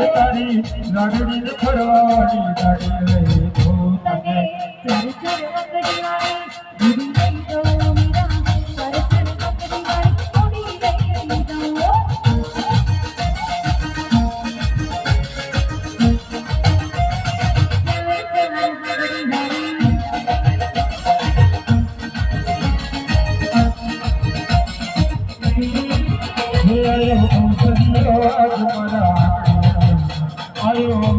લાડડી ફરવાની ગાડી રે તો તને તને ચર ચર વગડી વાળી ઉડી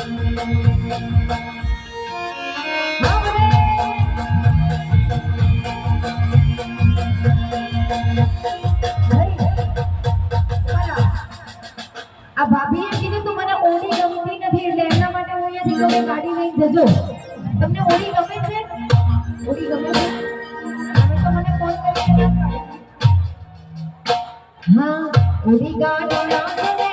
હંસરિયો આજ મારા આંગણે હાજર દીજે મે જરૂરા કરાયો તારી લાડડી પટોળી હાડી લઈ દઉં તારી લાડડી પટોળી હાડી લઈ દઉં સાડીના ગમ તો સગડી દો તને આ ભાભીએ કીધું તું મને ઓળી ગમતી નથી એટલે એના માટે હું અહીંયાથી તમે ગાડી લઈને જજો તમને ઓળી ગમે છે ઓળી ગમે છે તમે તો મને ફોન કરીને ના પાડો. હા ઓળી ગાડી ના ગમે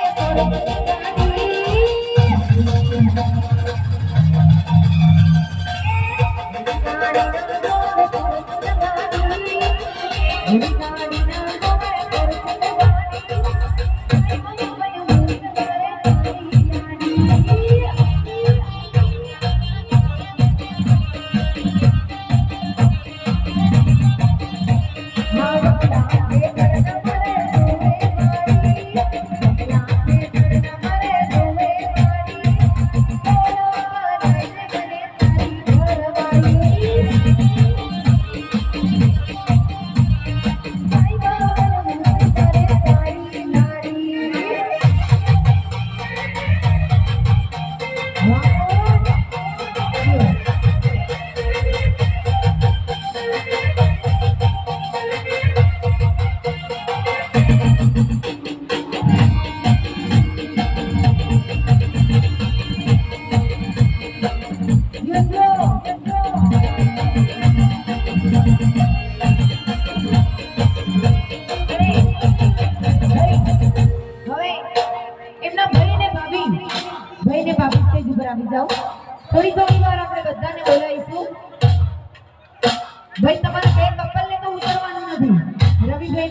એમના ભાઈ ને ભાભી થોડી થોડી વાર આપણે બધાને બોલાવીશું. ભાઈ તમારા બે કપલને તો ઉતરવાનું નથી. રવિભાઈ